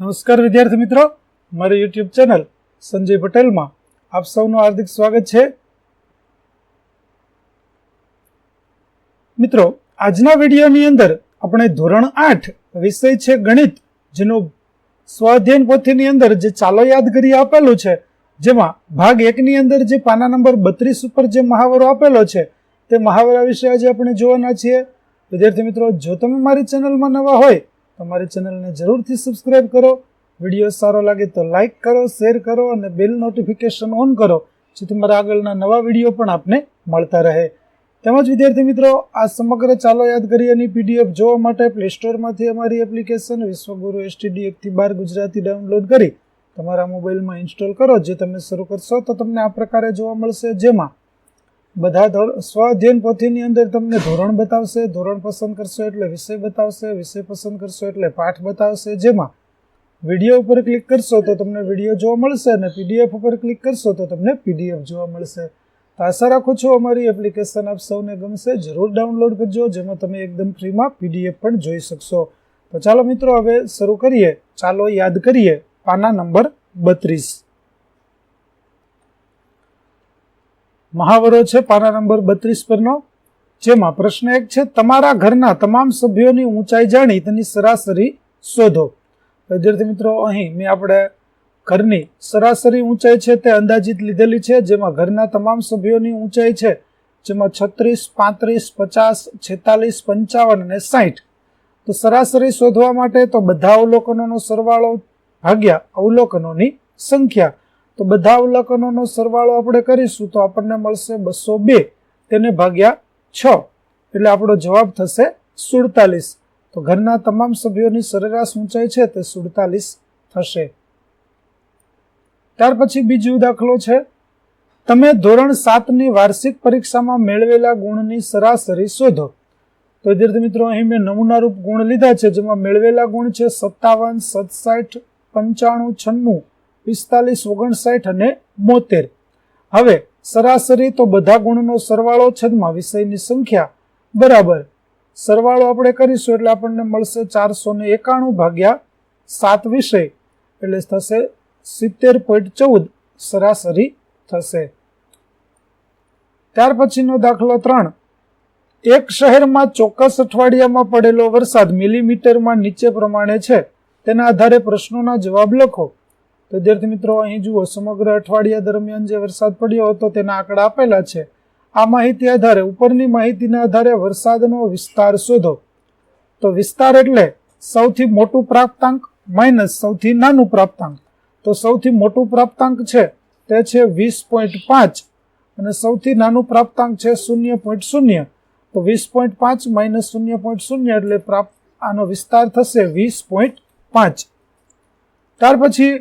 નમસ્કાર વિદ્યાર્થી મિત્રો. મારી યુટ્યુબ ચેનલ સંજય પટેલમાં આપ સૌનું હાર્દિક સ્વાગત છે. મિત્રો, આજના વિડીયોની અંદર આપણે ધોરણ આઠ વિષય છે ગણિત, જેનો સ્વાધ્યાયન પોથીની અંદર જે ચાલો યાદ કરી આપેલું છે, જેમાં ભાગ એકની અંદર જે પાના નંબર બત્રીસ ઉપર જે મહાવરો આપેલો છે, તે મહાવરા વિશે આજે આપણે જોવાના છીએ. વિદ્યાર્થી મિત્રો, જો તમે મારી ચેનલમાં નવા હોય તો મારી ચેનલને જરૂરથી સબસ્ક્રાઇબ કરો. વીડિયો સારો લાગે તો લાઇક કરો શેર કરો અને બેલ નોટિફિકેશન ઓન કરો, જેથી મારા આગળના નવા વીડિયો પણ આપને મળતા રહે. તેમજ વિદ્યાર્થી મિત્રો, આ સમગ્ર ચાલો યાદ કરીએની પીડીએફ જોવા માટે પ્લે સ્ટોરમાંથી અમારી એપ્લિકેશન વિશ્વગુરુ એસટીડી એકથી બાર ગુજરાતી ડાઉનલોડ કરી તમારા મોબાઈલમાં ઇન્સ્ટોલ કરો, જે તમે શરૂ કરશો તો તમને આ પ્રકારે જોવા મળશે. જેમાં બધા સ્વાધ્યયન પોથીની અંદર તમને ધોરણ બતાવશે, ધોરણ પસંદ કરશો એટલે વિષય બતાવશે, વિષય પસંદ કરશો એટલે પાઠ બતાવશે. જેમાં વીડિયો ઉપર ક્લિક કરશો તો તમને વીડિયો જોવા મળશે અને પીડીએફ ઉપર ક્લિક કરશો તો તમને પીડીએફ જોવા મળશે. તો આશા રાખું છું અમારી એપ્લિકેશન આપ સૌને ગમશે. જરૂર ડાઉનલોડ કરજો, જેમાં તમે એકદમ ફ્રીમાં પીડીએફ પણ જોઈ શકશો. તો ચાલો મિત્રો, હવે શરૂ કરીએ. ચાલો યાદ કરીએ પાના નંબર બત્રીસ. મહાવરો છે પાના નંબર બત્રીસ પરનો. જેમાં પ્રશ્ન એક છે, તમારા ઘરના તમામ સભ્યોની ઊંચાઈ જાણી તેની સરાસરી શોધો. વિદ્યાર્થી મિત્રો, અહીં મેં આપણે ઘરની સરાસરી ઊંચાઈ છે તે અંદાજિત લીધેલી છે, જેમાં ઘરના તમામ સભ્યોની ઊંચાઈ છે, જેમાં છત્રીસ, પાંત્રીસ, પચાસ, છેતાલીસ, પંચાવન અને સાઠ તો સરાસરી શોધવા માટે તો બધા અવલોકનોનો સરવાળો ભાગ્યા અવલોકનોની સંખ્યા. તો બધા અવલોકનોનો સરવાળો આપણે કરીશું તો આપણને મળશે બસો બે, તેને ભાગ્યા છ. એટલે આપણો જવાબ થશે સુડતાલીસ. તો ઘરના તમામ સભ્યોની સરેરાશ ઊંચાઈ છે તે સુડતાલીસ થશે. ત્યાર પછી બીજો દાખલો છે. તમે ધોરણ સાતની વાર્ષિક પરીક્ષામાં મેળવેલા ગુણની સરાસરી શોધો. તો વિદ્યાર્થી મિત્રો, અહીં મેં નમૂનારૂપ ગુણ લીધા છે, જેમાં મેળવેલા ગુણ છે સત્તાવન સત્સાઠ પંચાણું, છન્નું. પિસ્તાલીસ, ઓગણસાઠ અને બોતેર. હવે સરાસરી તો બધા ગુણનો સરવાળો છેદમાં વિષયની સંખ્યા બરાબર. સરવાળો આપણે કરીશું એટલે આપણને મળશે ચારસો ને એકાણું ભાગ્યા સાત વિષય. એટલે થશે સિત્તેર પોઈન્ટ ચૌદ સરાસરી થશે. ત્યાર પછીનો દાખલો ત્રણ. એક શહેરમાં ચોક્કસ અઠવાડિયામાં પડેલો વરસાદ મિલીમીટરમાં નીચે પ્રમાણે છે. તેના આધારે પ્રશ્નોના જવાબ લખો. વિદ્યાર્થી મિત્રો, અહીં જુઓ, સમગ્ર અઠવાડિયા દરમિયાન જે વરસાદ પડ્યો હતો તેના આંકડા આપેલા છે. આ માહિતી આધારે, ઉપરની માહિતીના આધારે વરસાદનો વિસ્તાર શોધો. તો વિસ્તાર એટલે સૌથી મોટું પ્રાપ્તાંક માઇનસ સૌથી નાનું પ્રાપ્તાંક. તો સૌથી મોટું પ્રાપ્તાંક છે તે છે વીસ પોઈન્ટ પાંચ અને સૌથી નાનું પ્રાપ્તાંક છે શૂન્ય પોઈન્ટ શૂન્ય. તો વીસ પોઈન્ટ પાંચ માઇનસ શૂન્ય પોઈન્ટ શૂન્ય એટલે પ્રાપ્ત, આનો વિસ્તાર થશે વીસ પોઈન્ટ પાંચ. ત્યાર પછી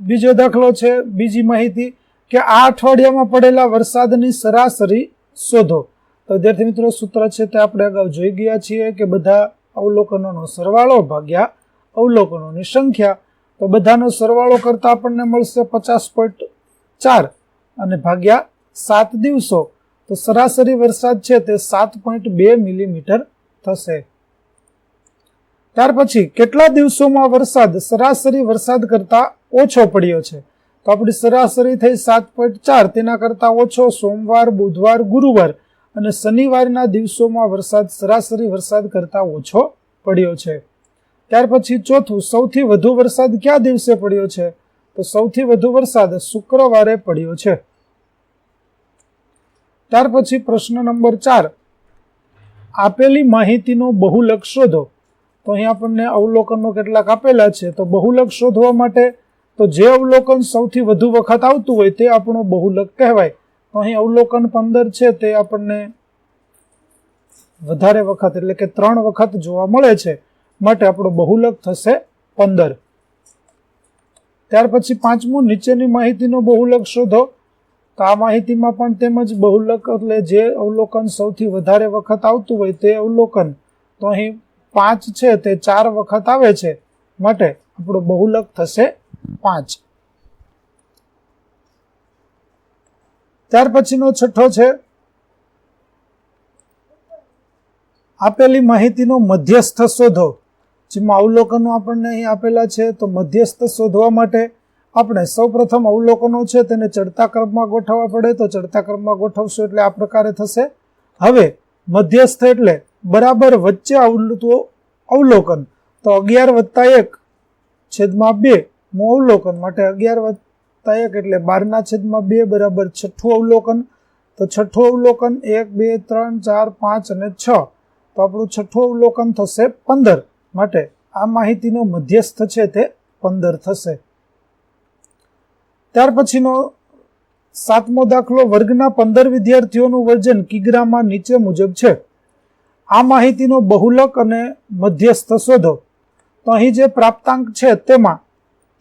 બીજો દાખલો છે, બીજી માહિતી કે આ અઠવાડિયામાં પડેલા વરસાદની સરાસરી શોધો. તો વિદ્યાર્થી મિત્રો, સૂત્ર છે તે આપણે અગાઉ જોઈ ગયા છીએ કે બધા અવલોકનોનો સરવાળો ભાગ્યા અવલોકનોની સંખ્યા. તો બધાનો સરવાળો કરતા આપણને મળશે પચાસ પોઈન્ટ ચાર અને ભાગ્યા સાત દિવસો. તો સરાસરી વરસાદ છે તે સાત પોઈન્ટ બે મિલીમીટર થશે. ત્યાર પછી કેટલા દિવસોમાં વરસાદ, સરાસરી વરસાદ કરતા ઓછો પડ્યો છે? તો આપણી સરાસરી થઈ સાત પોઈન્ટ ચાર, તેના કરતા ઓછો સોમવાર, બુધવાર, ગુરુવાર અને શનિવારના દિવસોમાં વરસાદ, સરાસરી વરસાદ કરતા ઓછો પડ્યો છે. ત્યાર પછી ચોથું, સૌથી વધુ વરસાદ કયા દિવસે પડ્યો છે? તો સૌથી વધુ વરસાદ શુક્રવારે પડ્યો છે. ત્યાર પછી પ્રશ્ન નંબર ચાર. આપેલી માહિતીનો બહુલક શોધો. તો અહીં આપણને અવલોકનો કેટલાક આપેલા છે. તો બહુલક શોધવા માટે તો જે અવલોકન સૌથી વધુ વખત આવતું હોય તે આપણો બહુલક કહેવાય. તો અહીં અવલોકન પંદર છે તે આપણને વધારે વખત એટલે કે ત્રણ વખત જોવા મળે છે. માટે આપણો બહુલક થશે પંદર. ત્યાર પછી પાંચમું, નીચેની માહિતીનો બહુલક શોધો. તો આ માહિતીમાં પણ તેમજ બહુલક એટલે જે અવલોકન સૌથી વધારે વખત આવતું હોય તે અવલોકન. તો અહીં પાંચ છે તે ચાર વખત આવે છે. માટે આપણો બહુલક થશે પાંચ. ત્યાર પછીનો છઠ્ઠો છે. આપેલી માહિતીનો મધ્યસ્થ શોધો. જેમાં અવલોકનો આપણને અહીં આપેલા છે, તો મધ્યસ્થ શોધવા માટે આપણે સૌપ્રથમ અવલોકનો છે તેને ચડતા ક્રમમાં ગોઠવવા પડે, તો ચડતા ક્રમમાં ગોઠવશું એટલે આ પ્રકારે થશે. હવે મધ્યસ્થ એટલે બરાબર વચ્ચે આવતું અવલોકન. તો અગિયાર વત્તા એક છેદમાં બે, નું અવલોકન. માટે અગિયાર વત્તા એક એટલે બારના છેદમાં બે બરાબર છઠ્ઠું અવલોકન. તો છઠ્ઠું અવલોકન એક, બે, ત્રણ, ચાર, પાંચ અને છ. તો આપણું છઠ્ઠું અવલોકન થશે પંદર. માટે આ માહિતીનો મધ્યસ્થ છે તે પંદર થશે. ત્યાર પછીનો સાતમો દાખલો વર્ગના પંદર વિદ્યાર્થીઓનું વજન કિગ્રામાં નીચે મુજબ છે. આ માહિતીનો બહુલક અને મધ્યસ્થ શોધો. તો અહીં જે પ્રાપ્તાંક છે તેમાં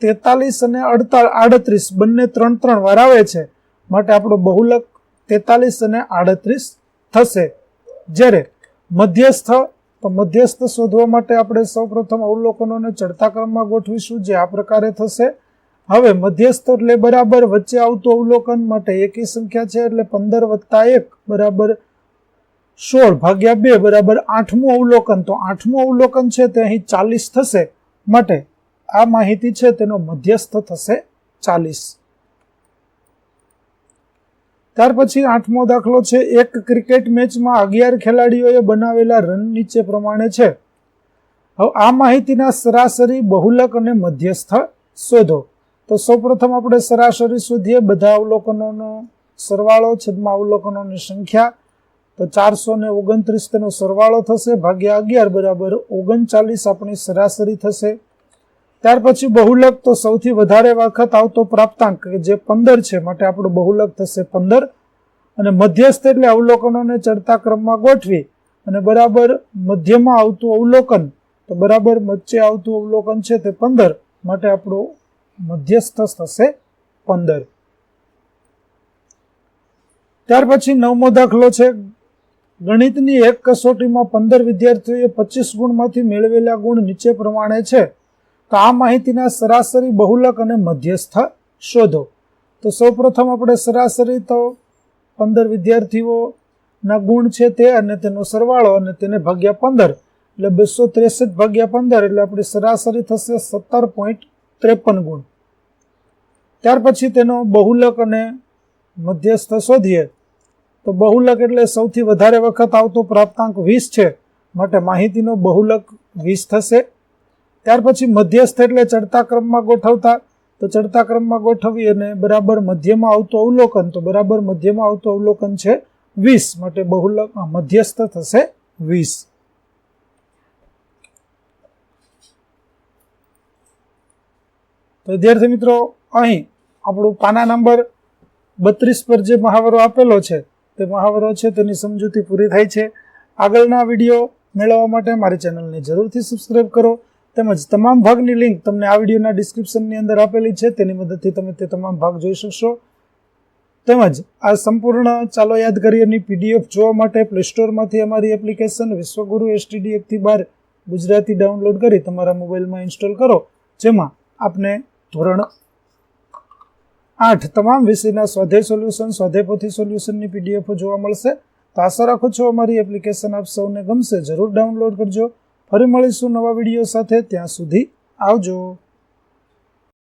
તેતાલીસ અને અડતાળ આડત્રીસ બંને ત્રણ ત્રણ વાર આવે છે. માટે આપણો બહુલક તેતાલીસ અને આડત્રીસ થશે. જ્યારે મધ્યસ્થ, તો મધ્યસ્થ શોધવા માટે આપણે સૌપ્રથમ અવલોકનોને ચડતા ક્રમમાં ગોઠવીશું જે આ પ્રકારે થશે. હવે મધ્યસ્થ એટલે બરાબર વચ્ચે આવતું અવલોકન માટે એકી સંખ્યા છે એટલે પંદર વત્તા એક બરાબર સોળ ભાગ્યા બે બરાબર આઠમું અવલોકન. તો આઠમું અવલોકન છે તે અહીં ચાલીસ થશે. માટે આ માહિતી છે તેનો મધ્યસ્થ થશે ચાલીસ. ત્યાર પછી આઠમો દાખલો છે. એક ક્રિકેટ મેચમાં અગિયાર ખેલાડીઓએ બનાવેલા રન નીચે પ્રમાણે છે. હવે આ માહિતીના સરાસરી બહુલક અને મધ્યસ્થ શોધો. તો સૌપ્રથમ આપણે સરાસરી શોધીએ. બધા અવલોકનોનો સરવાળો, છદમાં અવલોકનોની સંખ્યા તો ચારસો ને ઓગણત્રીસ તેનો સરવાળો થશે, ભાગ્યા અગિયાર બરાબર ઓગણચાલીસ આપણી સરાસરી થશે. ત્યાર પછી બહુલક તો સૌથી વધારે વખત આવતો પ્રાપ્તાંક, કે જે પંદર છે, માટે આપણું બહુલક થશે પંદર. અને મધ્યસ્થ એટલે અવલોકનોને ચડતા ક્રમમાં ગોઠવી, અને બરાબર મધ્યમાં આવતું અવલોકન, તો બરાબર વચ્ચે આવતું અવલોકન છે તે પંદર, માટે આપણું મધ્યસ્થ થશે પંદર. ત્યાર પછી નવમો દાખલો છે ગણિતની એક કસોટીમાં પંદર વિદ્યાર્થીઓએ પચીસ ગુણમાંથી મેળવેલા ગુણ નીચે પ્રમાણે છે. તો આ માહિતીના સરાસરી બહુલક અને મધ્યસ્થ શોધો. તો સૌપ્રથમ આપણે સરાસરી તો પંદર વિદ્યાર્થીઓના ગુણ છે તે અને તેનો સરવાળો અને તેને ભાગ્યા પંદર. એટલે બસો ત્રેસઠ ભાગ્યા પંદર એટલે આપણી સરાસરી થશે સત્તર પોઈન્ટ ત્રેપન ગુણ. ત્યાર પછી તેનો બહુલક અને મધ્યસ્થ શોધીએ. તો બહુલક એટલે સૌથી વધારે વખત આવતો પ્રાપ્તાંક વીસ છે. માટે માહિતીનો બહુલક વીસ થશે. ત્યાર પછી મધ્યસ્થ એટલે ચડતા ક્રમમાં ગોઠવતા. તો ચડતા ક્રમમાં ગોઠવી અને બરાબર મધ્યમાં આવતું અવલોકન. તો બરાબર મધ્યમાં આવતું અવલોકન છે વીસ. માટે બહુલક મધ્યસ્થ થશે વીસ. તો વિદ્યાર્થી મિત્રો, અહીં આપણું પાના નંબર બત્રીસ પર જે મહાવરો આપેલો છે તે મહાવરો છે, તેની સમજૂતી પૂરી થાય છે. આગળના વીડિયો મેળવવા માટે મારી ચેનલને જરૂરથી સબસ્ક્રાઇબ કરો. તેમજ તમામ ભાગની લિંક તમને આ વિડીયોના ડિસ્ક્રિપ્શનની અંદર આપેલી છે, તેની મદદથી તમે તે તમામ ભાગ જોઈ શકશો. તેમજ આ સંપૂર્ણ ચાલો યાદ કરીએની પીડીએફ જોવા માટે પ્લે સ્ટોરમાંથી અમારી એપ્લિકેશન વિશ્વગુરુ એસટીડીએફથી બહાર ગુજરાતી ડાઉનલોડ કરી તમારા મોબાઈલમાં ઇન્સ્ટોલ કરો, જેમાં આપને ધોરણ આઠ તમામ વિષયના સ્વાધ્યાય સોલ્યુશન સ્વાધ્યાય પોથી સોલ્યુશનની પીડીએફો જોવા મળશે. તો આશા રાખું છું અમારી એપ્લિકેશન આપ સૌને ગમશે. જરૂર ડાઉનલોડ કરજો. ફરી મળીશું નવા વીડિયો સાથે. ત્યાં સુધી આવજો.